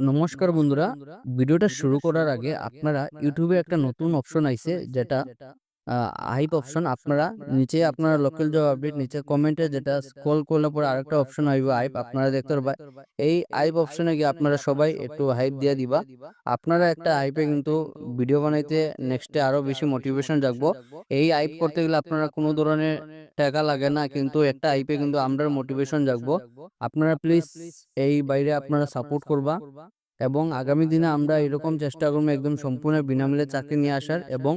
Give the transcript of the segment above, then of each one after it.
নমস্কার বন্ধুরা ভিডিওটা শুরু করার আগে আপনারা ইউটিউবে একটা নতুন অপশন আইছে যেটা হাইপ অপশন আপনারা নিচে আপনারা লোকাল জব আপডেট নিচে কমেন্টে যেটা স্ক্রল করলে পরে আরেকটা অপশন আইবে হাইপ আপনারা দেখতে পারবা। এই হাইপ অপশনে গিয়ে আপনারা সবাই একটু হাইপ দিয়ে দিবা। আপনারা একটা হাইপে কিন্তু ভিডিও বানাইতে নেক্সটে আরও বেশি মোটিভেশন জাগবো। এই হাইপ করতে গেলে আপনারা কোনো ধরনের টাকা লাগে না কিন্তু একটা হাইপে কিন্তু আমরা মোটিভেশন জাগবো। আপনারা প্লিজ এই বাইরে আপনারা সাপোর্ট করবা। এবং আগামী দিনে আমরা এরকম চেষ্টা করব একদম সম্পূর্ণ বিনামূল্যে চাকরি নিয়ে আসার এবং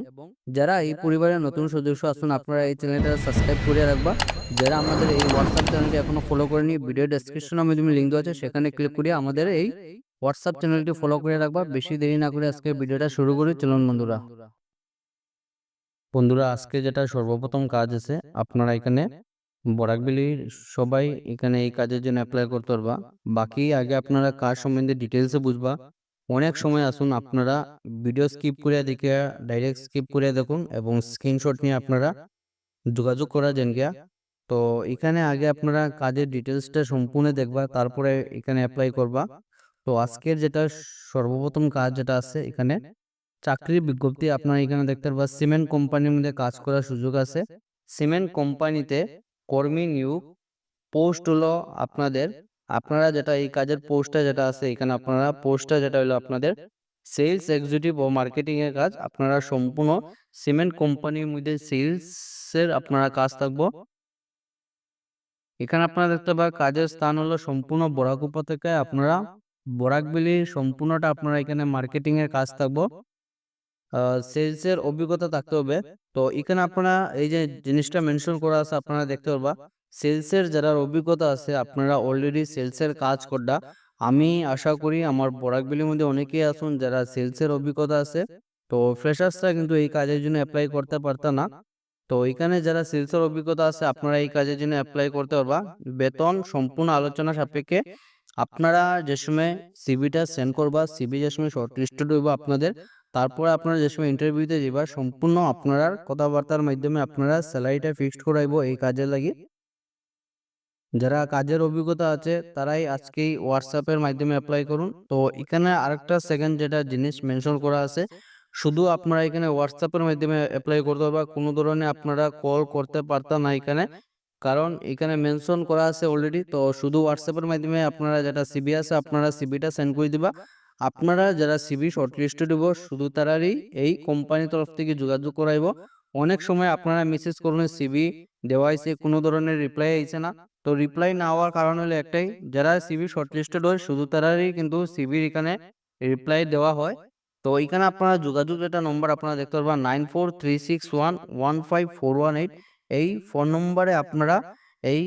যারা এই পরিবারের নতুন সদস্য আসুন আপনারা এই চ্যানেলটা সাবস্ক্রাইব করে রাখবা। যারা আমাদের এই হোয়াটসঅ্যাপ চ্যানেলটি এখনও ফলো করেনি ভিডিও ডেসক্রিপশনের মাধ্যমে লিঙ্ক দেওয়া আছে, সেখানে ক্লিক করে আমাদের এই হোয়াটসঅ্যাপ চ্যানেলটি ফলো করে রাখবা। বেশি দেরি না করে আজকে ভিডিওটা শুরু করি, চলুন বন্ধুরা। বন্ধুরা, আজকে যেটা সর্বপ্রথম কাজ আছে, আপনারা এখানে বরাকবিলির সবাই এখানে এই কাজের জন্য অ্যাপ্লাই করতে পারবা। বাকি আগে আপনারা কাজ সম্বন্ধে ডিটেলসে বুঝবা। অনেক সময় আসুন, আপনারা ভিডিও স্কিপ করে দেখে ডাইরেক্ট স্কিপ করে দেখুন এবং স্ক্রিনশট নিয়ে আপনারা যোগাযোগ করা যেন গিয়া। তো এখানে আগে আপনারা কাজের ডিটেলসটা সম্পূর্ণ দেখবা, তারপরে এখানে অ্যাপ্লাই করবা। তো আজকের যেটা সর্বপ্রথম কাজ যেটা আছে, এখানে চাকরির বিজ্ঞপ্তি আপনারা এখানে দেখতে পারবা। সিমেন্ট কোম্পানির মধ্যে কাজ করার সুযোগ আছে। সিমেন্ট কোম্পানিতে কর্মী নিয়োগ পোস্ট হলো আপনাদের, আপনারা যেটা এই কাজের পোস্টটা যেটা আছে, এখানে আপনারা পোস্টটা যেটা হলো আপনাদের সেলস এক্সিকিউটিভ ও মার্কেটিং এর কাজ, আপনারা সম্পূর্ণ সিমেন্ট কোম্পানির মধ্যে সেলসের আপনারা কাজ থাকব। এখানে আপনারা দেখতে পাবেন, কাজের স্থান হলো সম্পূর্ণ বরাক উপত্যকায়, আপনারা বরাকবিলি সম্পূর্ণটা আপনারা এখানে মার্কেটিং এর কাজ থাকব। সেলসের অভিজ্ঞতা থাকতে হবে। তো এখানে আপনারা এই যে জিনিসটা মেনশন করা আছে, আপনারা দেখতে পারবা সেলসের যারা অভিজ্ঞতা আছে, আপনারা অলরেডি সেলসের কাজ করডা আমি আশা করি আমার বরাকবিলির মধ্যে অনেকেই আছেন যারা সেলসের অভিজ্ঞতা আছে। তো ফ্রেশার্সরা কিন্তু এই কাজের জন্য অ্যাপ্লাই করতে পারত না। তো এখানে যারা সেলসের অভিজ্ঞতা আছে, আপনারা এই কাজের জন্য অ্যাপ্লাই করতে পারবা। বেতন সম্পূর্ণ আলোচনা সাপেক্ষে আপনারা যে সময় সিবিটা সেন্ড করবা সিবি যে সময় শর্ট লিস্টেড হইব আপনাদের তারপরে আপনারা যে সময় ইন্টারভিউতে যাবা সম্পূর্ণ আপনারা কথাবার্তার মাধ্যমে আপনারা স্যালারিটা ফিক্সড করাইব এই কাজের লাগি। যারা কাজের অভিজ্ঞতা আছে, তারাই আজকেই হোয়াটসঅ্যাপের মাধ্যমে অ্যাপ্লাই করুন। তো এখানে আরেকটা সেকেন্ড যেটা জিনিস মেনশন করা আছে, শুধু আপনারা এখানে হোয়াটসঅ্যাপের মাধ্যমে অ্যাপ্লাই করতে পারবা, কোনো ধরনের আপনারা কল করতে পারতা না এখানে। কারণ এখানে মেনশন করা আছে অলরেডি তো শুধু হোয়াটসঅ্যাপের মাধ্যমে আপনারা যেটা সিবি আছে, আপনারা সিবিটা সেন্ড করে দিবা। আপনারা যারা সিবি শর্টলিস্টে দেব শুধু তারারই এই কোম্পানির তরফ থেকে যোগাযোগ করাইব। অনেক সময় আপনারা মেসেজ করুন সিবি দেওয়া হয়েছে কোনো ধরনের রিপ্লাই আইছে না। তো রিপ্লাই না হওয়ার কারণ হলো একটাই, যারা সিবি শর্টলিস্টেড হয়, শুধু তারারই কিন্তু সিবির এখানে রিপ্লাই দেওয়া হয়। তো এখানে আপনারা যোগাযোগ যেটা নম্বর আপনারা দেখতে পারবেন nine four three six one one five four one eight এই ফোন নম্বরে আপনারা এই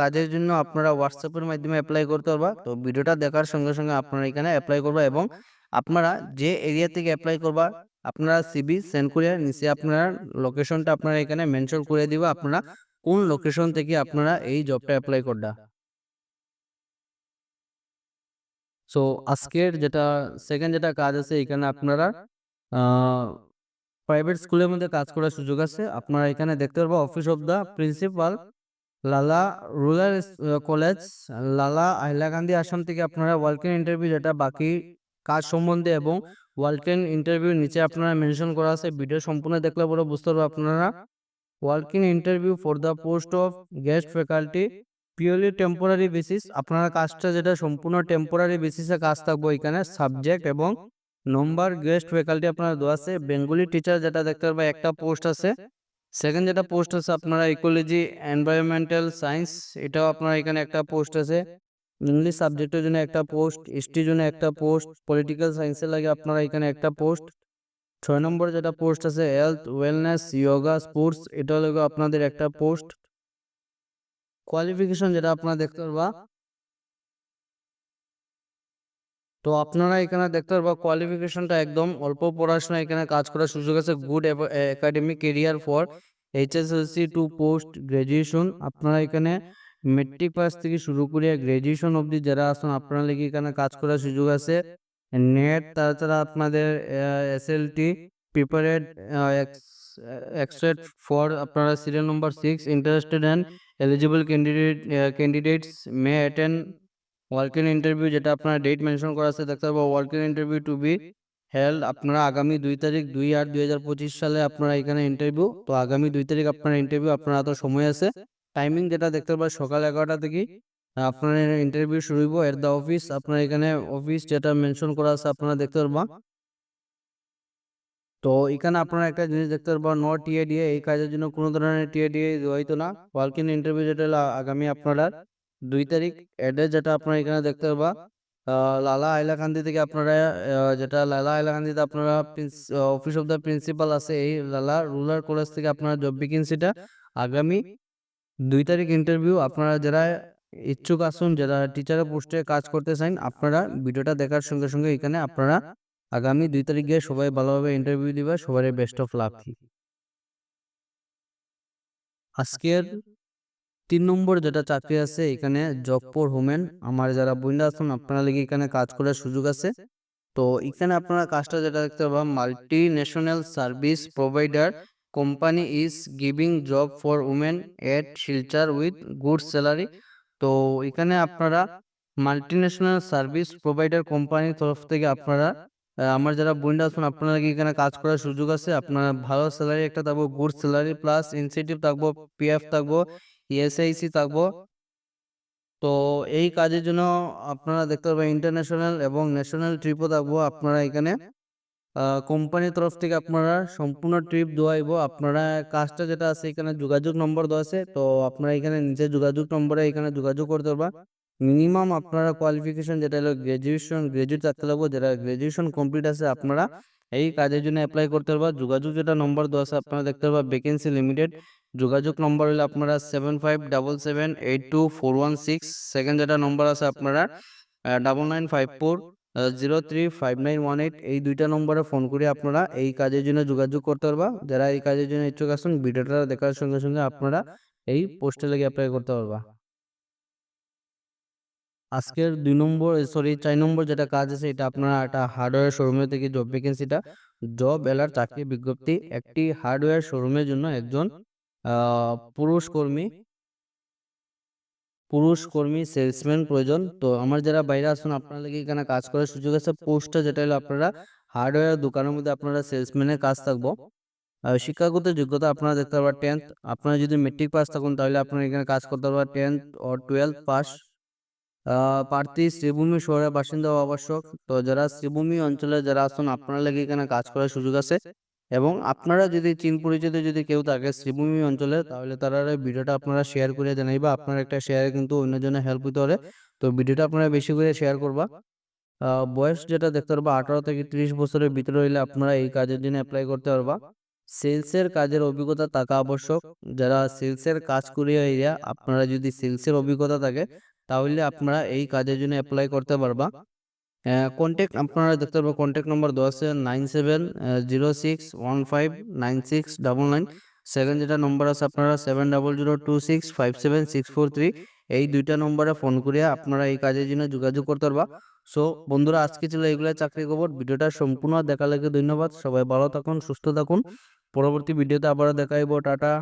কাজের জন্য আপনারা হোয়াটসঅ্যাপের মাধ্যমে অ্যাপ্লাই করতে পারবা। তো ভিডিওটা দেখার সঙ্গে সঙ্গে আপনারা এখানে অ্যাপ্লাই করবা এবং আপনারা যে এরিয়া থেকে অ্যাপ্লাই করবা, আপনারা সিবি সেন্ড করে নিচে আপনার লোকেশনটা আপনারা এখানে মেনশন করে দিবা, আপনারা কোন লোকেশন থেকে আপনারা এই জবটা অ্যাপ্লাই করবা। সো আজকের যেটা সেকেন্ড যেটা কাজ আছে, এখানে আপনারা প্রাইভেট স্কুলের মধ্যে কাজ করার সুযোগ আছে। আপনারা এখানে দেখতে পারব office of the principal Lala rural college, Lala Hailakandi Assam থেকে আপনারা ওয়ালকেন ইন্টারভিউ যেটা বাকি কাজ সম্বন্ধে এবং ওয়ালকেন ইন্টারভিউ নিচে আপনারা মেনশন করা আছে ভিডিও সম্পূর্ণ দেখলে পরে বুঝতে পারব আপনারা। Working interview for the post of guest faculty purely temporary basis আপনারা কাজটা যেটা সম্পূর্ণ টেম্পোরারি বেসিসে কাজ থাকব এখানে সাবজেক্ট এবং নম্বর গেস্ট ফ্যাকাল্টি আপনারা দেওয়া আছে। বেঙ্গলি টিচার যেটা দেখতে পারবেন, একটা পোস্ট আছে। সেকেন্ড যেটা পোস্ট আছে আপনারা ইকোলজি এনভায়রনমেন্টাল সায়েন্স এটাও আপনারা এখানে একটা পোস্ট আছে। ইংলিশ সাবজেক্টের জন্য একটা পোস্ট হিস্ট্রির জন্য একটা পোস্ট পলিটিক্যাল সায়েন্সের লাগে আপনারা এখানে একটা পোস্ট ছয় নম্বর যেটা পোস্ট আছে হেলথ ওয়েলনেস ইয়োগা স্পোর্টস এটা হলো আপনাদের একটা পোস্ট কোয়ালিফিকেশন যেটা আপনারা দেখতে পারবা তো আপনারা এখানে দেখতে পারবা কোয়ালিফিকেশনটা একদম অল্প পড়াশোনা এখানে কাজ করার সুযোগ আছে। Good academic career for HSLC to post graduation আপনারা এখানে মেট্রিক পাস থেকে শুরু করে গ্রাজুয়েশন অবধি যারা আসুন আপনারা লেগে এখানে কাজ করার সুযোগ আছে। নেট তাছাড়া আপনাদের S L T prepared except for আপনারা serial number six interested and eligible candidate candidates may attend work in interview যেটা আপনার ডেট মেনশন করা আছে, দেখতে পাবো work in interview to be held আপনারা আগামী দুই তারিখ দুই আট দুই হাজার পঁচিশ সালে আপনারা এখানে ইন্টারভিউ তো আগামী দুই তারিখ আপনার ইন্টারভিউ আপনার হাতে সময় আছে। টাইমিং যেটা দেখতে পাবেন সকাল এগারোটা থেকে, আপনার ইন্টারভিউ শুরু হইব এট দ্য অফিস আপনার এখানে অফিস যেটা মেনশন করা আছে আপনারা দেখতে পারবা। তো এখানে আপনারা একটা জিনিস দেখতে পারবা নো টিএডিএ এই কাজের জন্য কোনো ধরনের টিএডিএ হইতো না। ওয়ার্ক ইন ইন্টারভিউ যেটা আগামী আপনারা দুই তারিখ অ্যাড্রেস যেটা আপনারা এখানে দেখতে আহ, লালা আইলাকান্দি থেকে আপনারা যেটা লালা আইলাকান্দিতে আপনারা অফিস অফ দ্য প্রিন্সিপাল আছে। এই লালা রুরাল কলেজ থেকে আপনারা জব ভ্যাকেন্সিটা আগামী দুই তারিখ ইন্টারভিউ আপনারা যারা ইচ্ছুক আসুন যারা টিচারের পোস্টে কাজ করতে চান আপনারা ভিডিওটা দেখার সঙ্গে সঙ্গে এখানে আপনারা আগামী দুই তারিখ গিয়ে সবাই ভালোভাবে ইন্টারভিউ দিবে সবাই বেস্ট অফ লাক আজকের তিন নম্বর যেটা চাকরি আছে, এখানে জব ফর হোমেন আমার যারা বন্ধু আছেন, আপনারা লেগে এখানে কাজ করার সুযোগ আছে। তো এখানে আপনারা কাজটা যেটা দেখতে পাবেন multi national service provider company is giving job for women at Silchar with good salary তো এখানে আপনারা মাল্টি ন্যাশনাল সার্ভিস প্রোভাইডার কোম্পানির তরফ থেকে আপনারা আমার যারা বন্ধু আছেন, আপনারা কি এখানে কাজ করার সুযোগ আছে। আপনারা ভালো স্যালারি একটা থাকব গুড স্যালারি প্লাস ইনসেন্টিভ থাকব পিএফ থাকব। ইএসআইসি থাকব। তো এই কাজের জন্য আপনারা দেখতে পাবেন ইন্টারন্যাশনাল এবং ন্যাশনাল ট্রিপও থাকব আপনারা এখানে। কোম্পানির তরফ থেকে আপনারা সম্পূর্ণ ট্রিপ দেওয়াইব আপনারা কাজটা যেটা আছে এখানে যোগাযোগ নম্বর দেওয়া আছে। তো আপনারা এখানে নিচে যোগাযোগ নম্বরে এখানে যোগাযোগ করতে পারবা। মিনিমাম আপনারা কোয়ালিফিকেশন যেটা হলো গ্রাজুয়েশন গ্রাজুয়েট থাকতে লাগবো যারা গ্রাজুয়েশন কমপ্লিট আছে আপনারা এই কাজের জন্য অ্যাপ্লাই করতে পারবা। যোগাযোগ যেটা নম্বর দেওয়া আছে আপনারা দেখতে পারবা। ভ্যাকেন্সি লিমিটেড যোগাযোগ নম্বর হলো আপনারা seven five double seven eight two four one six second যেটা নম্বর আছে আপনারা double nine five four zero three five nine one eight এই দুইটা নম্বরে ফোন করে আপনারা এই কাজের জন্য যোগাযোগ করতে পারবা। যারা এই কাজের জন্য ইচ্ছুক আছেন, ভিডিওটা দেখার সঙ্গে সঙ্গে আপনারা এই পোস্টে লেগে অ্যাপ্লাই করতে পারবা। আজকের দুই নম্বর সরি চার নম্বর যেটা কাজ আছে, এটা আপনারা একটা হার্ডওয়্যার শোরুমে থেকে জব ভ্যাকেন্সিটা জব এলার চাকরি বিজ্ঞপ্তি, একটি হার্ডওয়্যার শোরুমের জন্য একজন পুরুষ কর্মী। পুরুষ কর্মী, সেলসম্যান প্রয়োজন। তো আমার যারা বাইরে আসুন আপনারা লাগে এখানে কাজ করার সুযোগ আছে। পোস্টটা যেটা হলো আপনারা হার্ডওয়্যার দোকানের মধ্যে আপনারা সেলসম্যানের কাজ থাকব। শিক্ষাগত যোগ্যতা আপনারা দেখতে পারবেন টেন্থ আপনারা যদি মেট্রিক পাস থাকুন, তাহলে আপনারা এখানে কাজ করতে পারবেন টেন্থ ও টুয়েলভ পাস প্রার্থী শ্রীভূমি শহরের বাসিন্দা আবশ্যক। তো যারা শ্রীভূমি অঞ্চলে যারা আসুন আপনারা লাগে এখানে কাজ করার সুযোগ আছে। এবং আপনারা যদি চীন পরিচিত যদি কেউ থাকে শ্রীভূমি অঞ্চলে, তাহলে তারা ভিডিওটা আপনারা শেয়ার করে জানাইবা আপনার একটা শেয়ারে কিন্তু অন্য অন্যজনের হেল্প হতে পারে। তো ভিডিওটা আপনারা বেশি করে শেয়ার করবা। বয়স যেটা দেখতে পারবা, আঠারো থেকে ত্রিশ বছরের ভিতরে হইলে আপনারা এই কাজের জন্য অ্যাপ্লাই করতে পারবা। সেলসের কাজের অভিজ্ঞতা থাকা আবশ্যক। যারা সেলসের কাজ করিয়া এরিয়া, আপনারা যদি সেলসের অভিজ্ঞতা থাকে, তাহলে আপনারা এই কাজের জন্য অ্যাপ্লাই করতে পারবা। কন্ট্যাক্ট আপনারা দেখতে পারবেন কন্ট্যাক্ট নম্বর দেওয়া আছে nine seven zero six, one five, nine six, double nine. Second যেটা নম্বর আছে আপনারা seven double zero two six, five seven, six four three, এই দুইটা নম্বরে ফোন করিয়া আপনারা এই কাজের জন্য যোগাযোগ করতে পারবা। সো বন্ধুরা, আজকে ছিল এইগুলা চাকরি খবর। ভিডিওটা সম্পূর্ণ দেখা লাগে ধন্যবাদ। সবাই ভালো থাকুন, সুস্থ থাকুন। পরবর্তী ভিডিওতে আবারও দেখাইব টাটা।